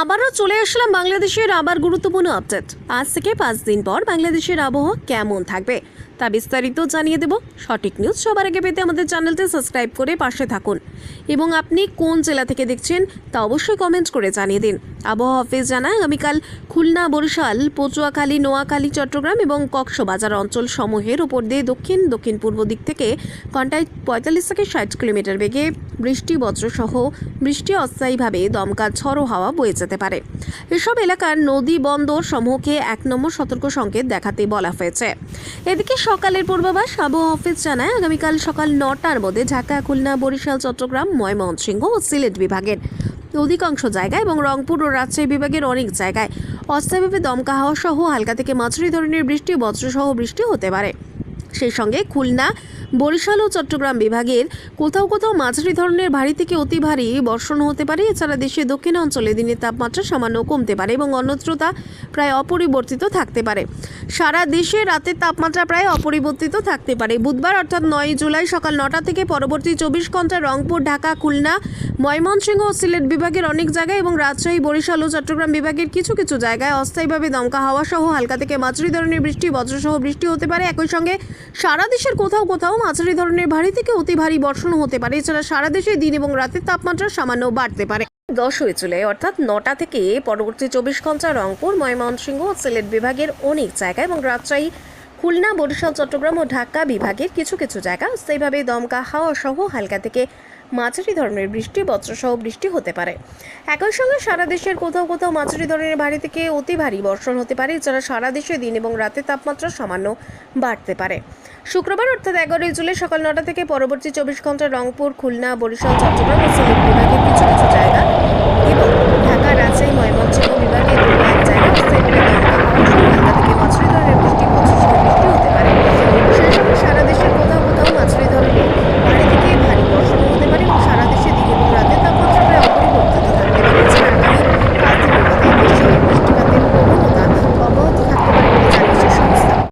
আবারও চলে আসলাম বাংলাদেশের আবার গুরুত্বপূর্ণ আপডেট আজ থেকে পাঁচ দিন পর বাংলাদেশের আবহাওয়া কেমন থাকবে? তা বিস্তারিত জানিয়ে দেব। সঠিক নিউজ সবার আগে পেতে আমাদের চ্যানেলটি সাবস্ক্রাইব করে পাশে থাকুন। এবং আপনি কোন জেলা থেকে দেখছেন তা অবশ্যই কমেন্ট করে জানিয়ে দিন। আবহাওয়া অফিস জানায়, আগামীকাল খুলনা, বরিশাল পচুয়াখালী নোয়াখালী, চট্টগ্রাম এবং কক্সবাজার অঞ্চল সমূহের উপর দিয়ে দক্ষিণ দক্ষিণ পূর্ব দিক থেকে ঘন্টায় পঁয়তাল্লিশ থেকে ষাট কিলোমিটার বেগে বৃষ্টি, বজ্রসহ বৃষ্টি অস্থায়ীভাবে দমকা ঝড়ো হাওয়া বয়ে যেতে পারে। এসব এলাকার নদী বন্দর সমূহকে এক নম্বর সতর্ক সংকেত দেখাতে বলা হয়েছে। এদিকে সকালের পূর্বাভাস, আবহাওয়া অফিস জানায় আগামীকাল সকাল নটার মধ্যে ঢাকা, খুলনা, বরিশাল, চট্টগ্রাম, ময়মনসিংহ ও সিলেট বিভাগের অধিকাংশ জায়গায় এবং রংপুর ও রাজশাহী বিভাগের অনেক জায়গায় অস্থায়ীভাবে দমকা হাওয়া সহ হালকা থেকে মাঝারি ধরনের বৃষ্টি, বজ্রসহ বৃষ্টি হতে পারে। সেই সঙ্গে খুলনা বরিশাল ও চট্টগ্রাম বিভাগের কোথাও কোথাও মাঝারি ধরনের ভারী থেকে অতি ভারী বর্ষণ হতে পারে। এছাড়া দেশের দক্ষিণ অঞ্চলে দিনের তাপমাত্রা সামান্য কমতে পারে এবং অন্যত্র তা প্রায় অপরিবর্তিত থাকতে পারে। সারা দেশে রাতের তাপমাত্রা প্রায় অপরিবর্তিত থাকতে পারে। বুধবার অর্থাৎ নয় জুলাই সকাল নটা থেকে পরবর্তী চব্বিশ ঘণ্টা রংপুর, ঢাকা, খুলনা, ময়মনসিংহ ও সিলেট বিভাগের অনেক জায়গায় এবং রাজশাহী, বরিশাল ও চট্টগ্রাম বিভাগের কিছু কিছু জায়গায় অস্থায়ীভাবে দমকা হাওয়া সহ হালকা থেকে মাঝারি ধরনের বৃষ্টি, বজ্রসহ বৃষ্টি হতে পারে। একই সঙ্গে সারা দেশের কোথাও কোথাও মাঝারি ধরনের ভারী থেকে অতি ভারী বর্ষণ হতে পারে। এছাড়া সারা দেশে দিন এবং রাতের তাপমাত্রা সামান্য বাড়তে পারে। দশ হয়ে চলে, অর্থাৎ নটা থেকে পরবর্তী চব্বিশ ঘণ্টা রংপুর, ময়মনসিংহ সিলেট বিভাগের অনেক জায়গায় এবং রাজশাহী খুলনা, বরিশাল, চট্টগ্রাম ও ঢাকা বিভাগের কিছু কিছু জায়গা সেইভাবে দমকা হাওয়া সহ হালকা থেকে মাঝারি ধরনের বৃষ্টি, বজ্রসহ বৃষ্টি হতে পারে। একই সঙ্গে সারা দেশের কোথাও কোথাও মাঝারি ধরনের ভারী থেকে অতি ভারী বর্ষণ হতে পারে, এছাড়া সারা দেশে দিন এবং রাতের তাপমাত্রা সামান্য বাড়তে পারে। শুক্রবার অর্থাৎ এগারোই জুলাই সকাল নটা থেকে পরবর্তী চব্বিশ ঘণ্টা রংপুর, খুলনা, বরিশাল, চট্টগ্রাম ও সিলেট বিভাগের কিছু কিছু জায়গা